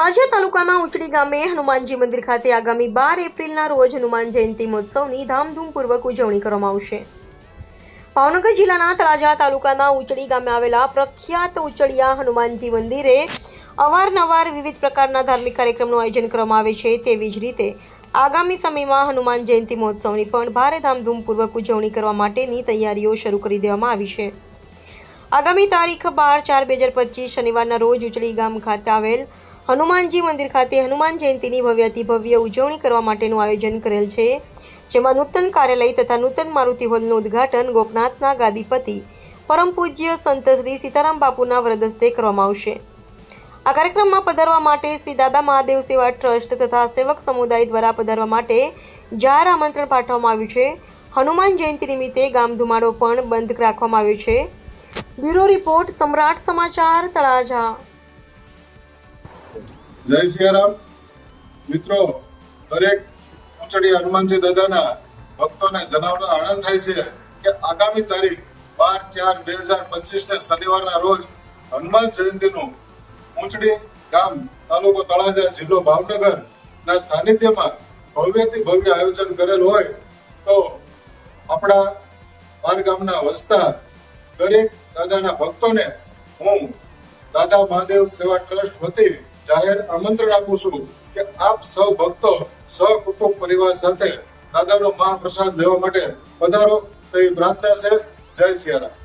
તળાજા તાલુકાના ઉચડી ગામે હનુમાનજી મંદિર ખાતે આગામી બાર એપ્રિલના રોજ હનુમાન જયંતિ મહોત્સવની ધામધૂમપૂર્વક ઉજવણી કરવામાં આવશે. ભાવનગર જિલ્લાના તળાજા તાલુકાના ઉચડી ગામે આવેલા પ્રખ્યાત ઉચડિયા હનુમાનજી મંદિરે અવારનવાર વિવિધ પ્રકારના ધાર્મિક કાર્યક્રમનું આયોજન કરવામાં આવે છે તેવી જ રીતે આગામી સમયમાં હનુમાન જયંતિ મહોત્સવની પણ ભારે ધામધૂમપૂર્વક ઉજવણી કરવા માટેની તૈયારીઓ શરૂ કરી દેવામાં આવી છે. આગામી તારીખ બાર ચાર બે હજાર પચીસ શનિવારના રોજ ઉચડી ગામ ખાતે આવેલ હનુમાનજી મંદિર ખાતે હનુમાન જયંતિની ભવ્યાતિ ભવ્ય ઉજવણી કરવા માટેનું આયોજન કરેલ છે. જેમાં નૂતન કાર્યાલય તથા નૂતન મારુતિ હોલનું ઉદ્ઘાટન ગોકનાથના ગાદીપતિ, પરમ પૂજ્ય સંત શ્રી સીતારામ બાપુના વ્રદસ્તે કરવામાં આવશે. આ કાર્યક્રમમાં પધારવા માટે શ્રી દાદા મહાદેવ સેવા ટ્રસ્ટ તથા સેવક સમુદાય દ્વારા પધારવા માટે જાહેર આમંત્રણ પાઠવવામાં આવ્યું છે. હનુમાન જયંતિ નિમિત્તે ગામ ધુમાડો પણ બંધ રાખવામાં આવ્યો છે. બ્યુરો રિપોર્ટ સમ્રાટ સમાચાર તળાજા. જય સિયારામ. મિત્રો, દરેક ઉંચડી હનુમાનજી દાદાના ભક્તોને જણાવવાનો આનંદ થાય છે કે આગામી તારીખ બાર ચાર બે હજાર પચીસ ને શનિવારના રોજ હનુમાન જયંતિનું ઉંચડી ગામ તાલુકો તળાજા જિલ્લો ભાવનગર ના સાનિધ્યમાં ભવ્યથી ભવ્ય આયોજન કરેલ હોય તો આપણા બાર ગામના વસતા દરેક દાદાના ભક્તોને હું દાદા મહાદેવ સેવા ટ્રસ્ટ વતી જાહેર આમંત્રણ આપું છું કે આપ સૌ ભક્તો, સહકુટુંબ પરિવાર સાથે દાદાનો મહાપ્રસાદ લેવા માટે પધારો. તેવી પ્રાર્થના છે જય સિયારામ.